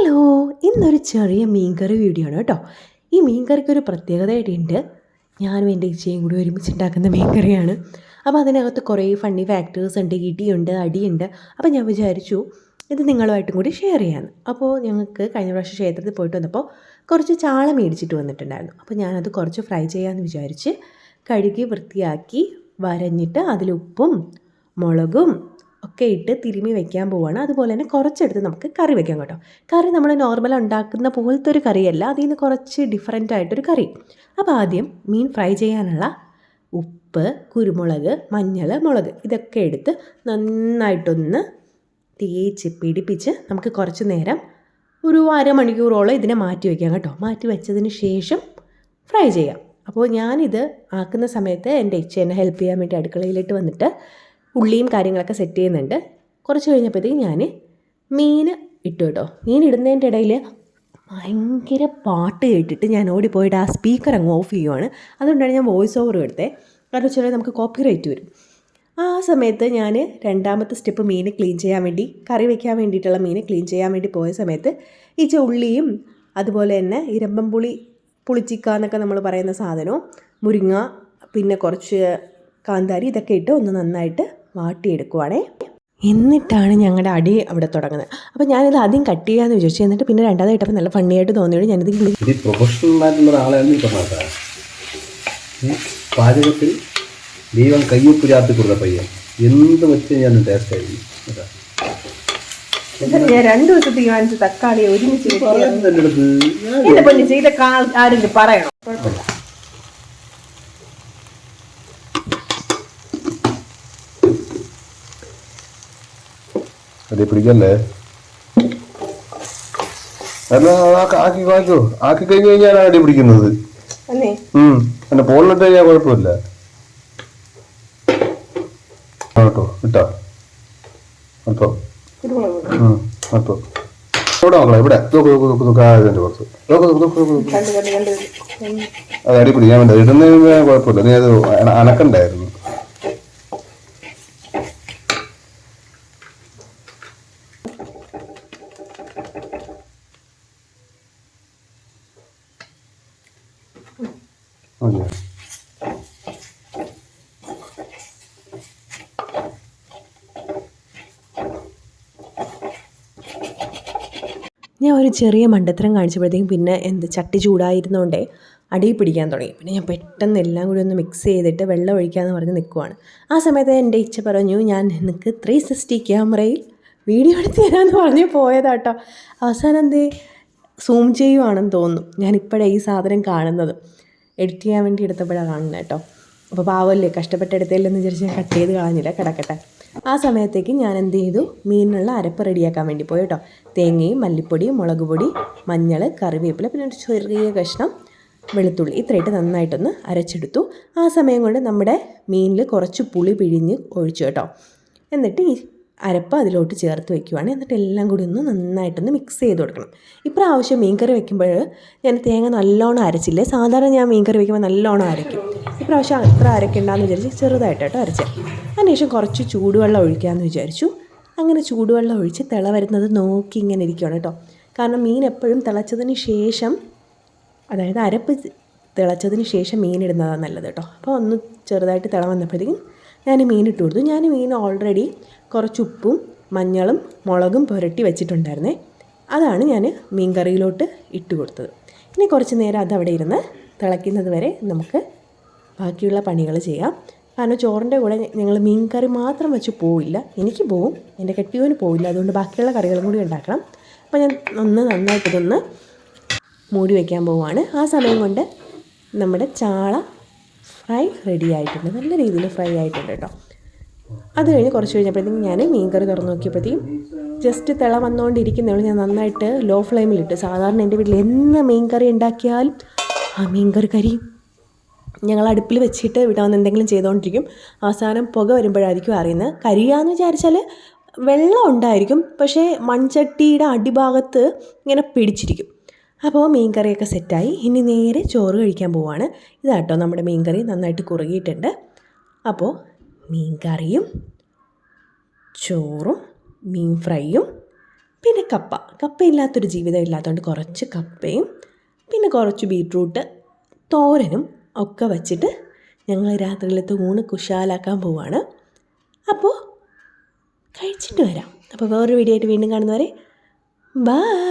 Hello ഇന്നൊരു ചെറിയ മീൻകറി വീഡിയോ ആണ് കേട്ടോ. ഈ മീൻകറിക്ക് ഒരു പ്രത്യേകതയായിട്ടുണ്ട്. ഞാനും എന്റെ ഇച്ചയും കൂടി ഒരുമിച്ച് ഉണ്ടാക്കുന്ന മീൻകറിയാണ്. അപ്പോൾ അതിനകത്ത് കുറേ ഫണ്ണി ഫാക്ടേഴ്സ് ഉണ്ട് ഇടിയുണ്ട് അടിയുണ്ട്. അപ്പോൾ ഞാൻ വിചാരിച്ചു ഇത് നിങ്ങളുമായിട്ടും കൂടി ഷെയർ ചെയ്യാമെന്ന് അപ്പോൾ ഞങ്ങൾക്ക് കഴിഞ്ഞ പ്രാവശ്യം ക്ഷേത്രത്തിൽ പോയിട്ട് വന്നപ്പോൾ കുറച്ച് ചാള മേടിച്ചിട്ട് വന്നിട്ടുണ്ടായിരുന്നു. അപ്പോൾ ഞാനത് കുറച്ച് ഫ്രൈ ചെയ്യാമെന്ന് വിചാരിച്ച് കഴുകി വൃത്തിയാക്കി വരഞ്ഞിട്ട് അതിൽ ഉപ്പും മുളകും ഒക്കെ ഇട്ട് തിരുമി വെക്കാൻ പോവുകയാണ് അതുപോലെ തന്നെ കുറച്ചെടുത്ത് നമുക്ക് കറി വെക്കാം കേട്ടോ. കറി നമ്മൾ നോർമൽ ഉണ്ടാക്കുന്ന പോലത്തെ ഒരു കറിയല്ല. അതിൽ നിന്ന് കുറച്ച് ഡിഫറെന്റ് ആയിട്ടൊരു കറി. അപ്പോൾ ആദ്യം മീൻ ഫ്രൈ ചെയ്യാനുള്ള ഉപ്പ് കുരുമുളക് മഞ്ഞൾ മുളക് ഇതൊക്കെ എടുത്ത് നന്നായിട്ടൊന്ന് തേച്ച് പിടിപ്പിച്ച് നമുക്ക് കുറച്ച് നേരം ഒരു അരമണിക്കൂറോളം ഇതിനെ മാറ്റി വയ്ക്കാം കേട്ടോ. മാറ്റി വെച്ചതിന് ശേഷം ഫ്രൈ ചെയ്യാം. അപ്പോൾ ഞാനിത് ആക്കുന്ന സമയത്ത് എന്റെ ഇച്ചേനെ ഹെൽപ്പ് ചെയ്യാൻ വേണ്ടി അടുക്കളയിലിട്ട് വന്നിട്ട് ഉള്ളിയും കാര്യങ്ങളൊക്കെ സെറ്റ് ചെയ്യുന്നുണ്ട്. കുറച്ച് കഴിഞ്ഞപ്പോഴത്തേക്ക് ഞാൻ മീൻ ഇട്ടു കേട്ടോ. മീൻ ഇടുന്നതിന്റെ ഇടയിൽ ഭയങ്കര പാട്ട് കേട്ടിട്ട് ഞാൻ ഓടിപ്പോയിട്ട് ആ സ്പീക്കർ അങ്ങ് ഓഫ് ചെയ്യുവാണ്. അതുകൊണ്ടാണ് ഞാൻ വോയിസ് ഓവർ എടുത്തത് കാരണം വെച്ചാൽ നമുക്ക് കോപ്പി റേറ്റ് വരും. ആ സമയത്ത് ഞാൻ രണ്ടാമത്തെ സ്റ്റെപ്പ് മീൻ ക്ലീൻ ചെയ്യാൻ വേണ്ടി കറി വയ്ക്കാൻ വേണ്ടിയിട്ടുള്ള മീൻ ക്ലീൻ ചെയ്യാൻ വേണ്ടി പോയ സമയത്ത് ഈ ഉള്ളിയും അതുപോലെ തന്നെ ഇരമ്പം പുളി പുളിച്ചിക്ക എന്നൊക്കെ നമ്മൾ പറയുന്ന സാധനവും മുരിങ്ങ പിന്നെ കുറച്ച് കാന്താരി ഇതൊക്കെ ഇട്ട് ഒന്ന് നന്നായിട്ട് വാട്ടിയെടുക്കുവാണേ എന്നിട്ടാണ് ഞങ്ങളുടെ അടി അവിടെ തുടങ്ങുന്നത്. അപ്പോൾ ഞാനിത് ആദ്യം കട്ട് ചെയ്യാമെന്ന് വിചാരിച്ചു. എന്നിട്ട് പിന്നെ രണ്ടാമത് ഇട്ടപ്പോൾ നല്ല ഫണ്ണിയായിട്ട് തോന്നിയോട് ഞാനിത്. പാചകത്തിൽ ദൈവം കയ്യൊപ്പ് ചാർത്തി കൊടുത്ത പയ്യൻ. എന്ത് വെച്ച് ഞാൻ ടേസ്റ്റ്. ഞാൻ രണ്ടു ദിവസം തീരുമാനിച്ച് തക്കാളി ഒരുമിച്ച് ചെയ്ത ആരെങ്കിലും പറയണം? കുഴപ്പമില്ല അതെ പിടിക്കല്ലേ എന്നാ ആക്കി ആക്കി കഴിഞ്ഞ് കഴിഞ്ഞാൽ അടി പിടിക്കുന്നത് ഉം എന്നെ ഫോണിലിട്ട് കഴിഞ്ഞാൽ കുഴപ്പമില്ല കേട്ടോ ഇട്ടോ അപ്പോ അപ്പോ ഇവിടെ നോക്കണം ഇവിടെ നോക്ക് നോക്ക് നോക്ക് നോക്ക് പുറത്ത് നോക്ക് നോക്ക് നോക്ക് നോക്ക്. അത് വേണ്ട ഇടുന്നതിന് കുഴപ്പമില്ല നീ അത് അന- അനക്കണ്ടായിരുന്നു ഓക്കെ ഞാൻ ഒരു ചെറിയ മണ്ടത്തരം കാണിച്ചപ്പോഴത്തേക്കും പിന്നെ എന്ത് ചട്ടി ചൂടായിരുന്നോണ്ടേ അടിയിൽ പിടിക്കാൻ തുടങ്ങി. പിന്നെ ഞാൻ പെട്ടെന്ന് എല്ലാം കൂടി ഒന്ന് മിക്സ് ചെയ്തിട്ട് വെള്ളം ഒഴിക്കാമെന്ന് പറഞ്ഞ് നിൽക്കുവാണ് ആ സമയത്ത് എന്റെ ഇച്ച പറഞ്ഞു ഞാൻ നിനക്ക് ത്രീ സിക്സ്റ്റി ക്യാമറയിൽ വീഡിയോ എടുത്ത് തരാമെന്ന് പറഞ്ഞ് പോയതാട്ടോ. അവസാനം എന്തേ സൂം ചെയ്യുവാണെന്ന് തോന്നുന്നു. ഞാനിപ്പോഴേ ഈ സാധനം കാണുന്നത്. എഡിറ്റ് ചെയ്യാൻ വേണ്ടി എടുത്തപ്പോഴാണ് കാണുന്നത് കേട്ടോ. അപ്പോൾ പാവമല്ലേ കഷ്ടപ്പെട്ട് എടുത്തില്ലെന്ന് വിചാരിച്ച് ഞാൻ കട്ട് ചെയ്ത് കളഞ്ഞില്ല കിടക്കട്ടെ. ആ സമയത്തേക്ക് ഞാൻ എന്ത് ചെയ്തു? മീനിനുള്ള അരപ്പ് റെഡിയാക്കാൻ വേണ്ടി പോയി കേട്ടോ. തേങ്ങയും മല്ലിപ്പൊടിയും മുളക് പൊടി മഞ്ഞൾ കറിവേപ്പില പിന്നെ ഒരു ചെറിയ കഷ്ണം വെളുത്തുള്ളി ഇത്രയിട്ട് നന്നായിട്ടൊന്ന് അരച്ചെടുത്തു. ആ സമയം കൊണ്ട് നമ്മുടെ മീനിൽ കുറച്ച് പുളി പിഴിഞ്ഞ് ഒഴിച്ചു കേട്ടോ. എന്നിട്ട് ഈ അരപ്പ് അതിലോട്ട് ചേർത്ത് വെക്കുവാണ് എന്നിട്ട് എല്ലാം കൂടി ഒന്ന് നന്നായിട്ടൊന്ന് മിക്സ് ചെയ്ത് കൊടുക്കണം. ഇപ്രാവശ്യം മീൻകറി വെക്കുമ്പോൾ ഞാൻ തേങ്ങ നല്ലോണം അരച്ചില്ലേ? സാധാരണ ഞാൻ മീൻകറി വെക്കുമ്പോൾ നല്ലോണം അരയ്ക്കും. ഇപ്രാവശ്യം അത്ര അരക്കണ്ടെന്ന് വിചാരിച്ച് ചെറുതായിട്ട് കേട്ടോ അരച്ചേ. അതിനുശേഷം കുറച്ച് ചൂടുവെള്ളം ഒഴിക്കാമെന്ന് വിചാരിച്ചു. അങ്ങനെ ചൂടുവെള്ളം ഒഴിച്ച് തിള വരുന്നത് നോക്കി ഇങ്ങനെ ഇരിക്കുകയാണ് കേട്ടോ. കാരണം മീൻ എപ്പോഴും തിളച്ചതിന് ശേഷം അതായത് അരപ്പ് തിളച്ചതിന് ശേഷം മീൻ ഇടുന്നതാണ് നല്ലത് കേട്ടോ. അപ്പോൾ ഒന്ന് ചെറുതായിട്ട് തിള വന്നപ്പോഴത്തേക്കും ഞാൻ മീൻ ഇട്ട് കൊടുത്തു. ഞാൻ മീൻ ഓൾറെഡി കുറച്ച് ഉപ്പും മഞ്ഞളും മുളകും പുരട്ടി വെച്ചിട്ടുണ്ടായിരുന്നേ. അതാണ് ഞാൻ മീൻ കറിയിലോട്ട് ഇട്ട് കൊടുത്തത്. ഇനി കുറച്ച് നേരം അതവിടെ ഇരുന്ന് തിളയ്ക്കുന്നത് വരെ നമുക്ക് ബാക്കിയുള്ള പണികൾ ചെയ്യാം. കാരണം ചോറിന്റെ കൂടെ ഞങ്ങൾ മീൻ കറി മാത്രം വെച്ച് പോവില്ല. എനിക്ക് പോവും. എന്റെ കെട്ടിയോന് പോവില്ല. അതുകൊണ്ട് ബാക്കിയുള്ള കറികളും കൂടി ഉണ്ടാക്കണം. അപ്പോൾ ഞാൻ ഒന്ന് നന്നായിട്ടിതൊന്ന് മൂടി വയ്ക്കാൻ പോവുകയാണ്. ആ സമയം കൊണ്ട് നമ്മുടെ ചാള ഫ്രൈ റെഡി ആയിട്ടുണ്ട്. നല്ല രീതിയിൽ ഫ്രൈ ആയിട്ടുണ്ട് കേട്ടോ അത് കഴിഞ്ഞ് കുറച്ച് കഴിഞ്ഞപ്പോഴത്തേക്കും ഞാൻ മീൻ കറി തുറന്ന് നോക്കിയപ്പോഴത്തേക്കും ജസ്റ്റ് തിള വന്നുകൊണ്ടിരിക്കുന്നേ ഞാൻ നന്നായിട്ട് ലോ ഫ്ലെയിമിലിട്ട് സാധാരണ എന്റെ വീട്ടിൽ എന്ന മീൻ കറി ഉണ്ടാക്കിയാലും ആ മീൻ കറി കരി ഞങ്ങൾ അടുപ്പിൽ വെച്ചിട്ട് ഇവിടെ വന്ന് എന്തെങ്കിലും ചെയ്തുകൊണ്ടിരിക്കും അവസാനം പുക വരുമ്പോഴായിരിക്കും അറിയുന്നത്. കരിയാന്ന് വിചാരിച്ചാൽ വെള്ളം ഉണ്ടായിരിക്കും. പക്ഷേ മൺചട്ടിയുടെ അടിഭാഗത്ത് ഇങ്ങനെ പിടിച്ചിരിക്കും. അപ്പോൾ മീൻ കറിയൊക്കെ സെറ്റായി. ഇനി നേരെ ചോറ് കഴിക്കാൻ പോവാണ്. ഇതാട്ടോ നമ്മുടെ മീൻ കറി നന്നായിട്ട് കുറുകിയിട്ടുണ്ട്. അപ്പോൾ മീൻ കറിയും ചോറും മീൻ ഫ്രൈയും പിന്നെ കപ്പ. കപ്പയില്ലാത്തൊരു ജീവിതം ഇല്ലാത്തതുകൊണ്ട് കുറച്ച് കപ്പയും പിന്നെ കുറച്ച് ബീട്രൂട്ട് തോരനും ഒക്കെ വച്ചിട്ട് ഞങ്ങൾ രാത്രിയിലത്തെ ഊണ് കുശാലാക്കാൻ പോവാണ്. അപ്പോൾ കഴിച്ചിട്ട് വരാം. അപ്പോൾ വേറൊരു വീഡിയോ ആയിട്ട് വീണ്ടും കാണുന്നവരെ ബൈ.